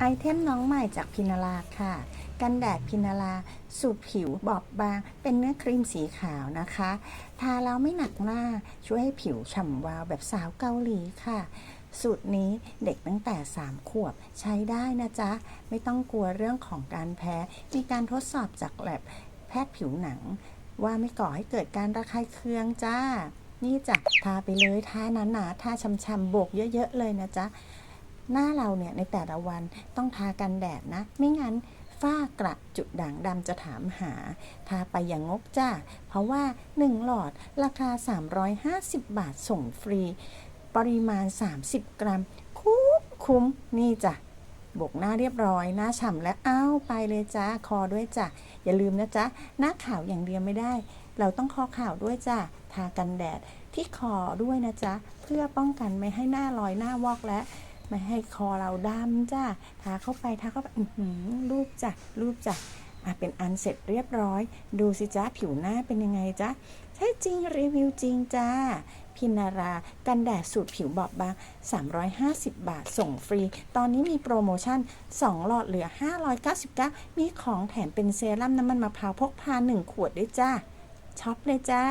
ไอเทมน้องใหม่จากพินาลาค่ะ กันแดดพินาลาสูตรผิวบอบบาง เป็นเนื้อครีมสีขาวนะคะ ทาแล้วไม่หนักหน้า ช่วยให้ผิวฉ่ำวาวแบบสาวเกาหลีค่ะ สูตรนี้เด็กตั้งแต่ 3 ขวบใช้ได้นะจ๊ะ ไม่ต้องกลัวเรื่องของการแพ้ มีการทดสอบจากแลบแพทย์ผิวหนัง ว่าไม่ก่อให้เกิดการระคายเคืองจ้า นี่จ้ะทาไปเลยทาหนาๆทาช่ำๆบกเยอะ ๆ เลยนะจ๊ะ หน้าเราเนี่ยในแต่ละวันต้องทากันแดดนะ ไม่งั้นฝ้ากระจุดด่างดำจะถามหา ทาไปอย่างงกจ้า เพราะว่า 1 หลอดราคา 350 บาทส่งฟรี ปริมาณ 30 กรัม คุ้มคุ้มนี่จ้ะบกหน้าเรียบร้อย หน้าฉ่ำและอ้าวไปเลยจ้าคอด้วยจ้ะอย่าลืมนะจ๊ะ หน้าขาวอย่างเดียวไม่ได้ เราต้องคอขาวด้วยจ้ะทากันแดดที่คอด้วยนะจ๊ะ เพื่อป้องกันไม่ให้หน้าลอยหน้าวอกและ ไม่ให้คอเราดำจ้าทาเข้าไปทาเข้าไปหือรูปจ้ะรูปจ้ะอะเป็นอันเสร็จเรียบร้อย ดูสิจ้าผิวหน้าเป็นยังไงจ้าใช่จริงรีวิวจริงจ้าพินารา กันแดดสูตรผิวบอบบาง 350 บาทส่งฟรี ตอนนี้มีโปรโมชั่น 2 หลอดเหลือ 599 มีของแถมเป็นเซรั่มน้ำมันมะพร้าวพกพา 1 ขวดด้วยจ้าช็อปเลยจ้า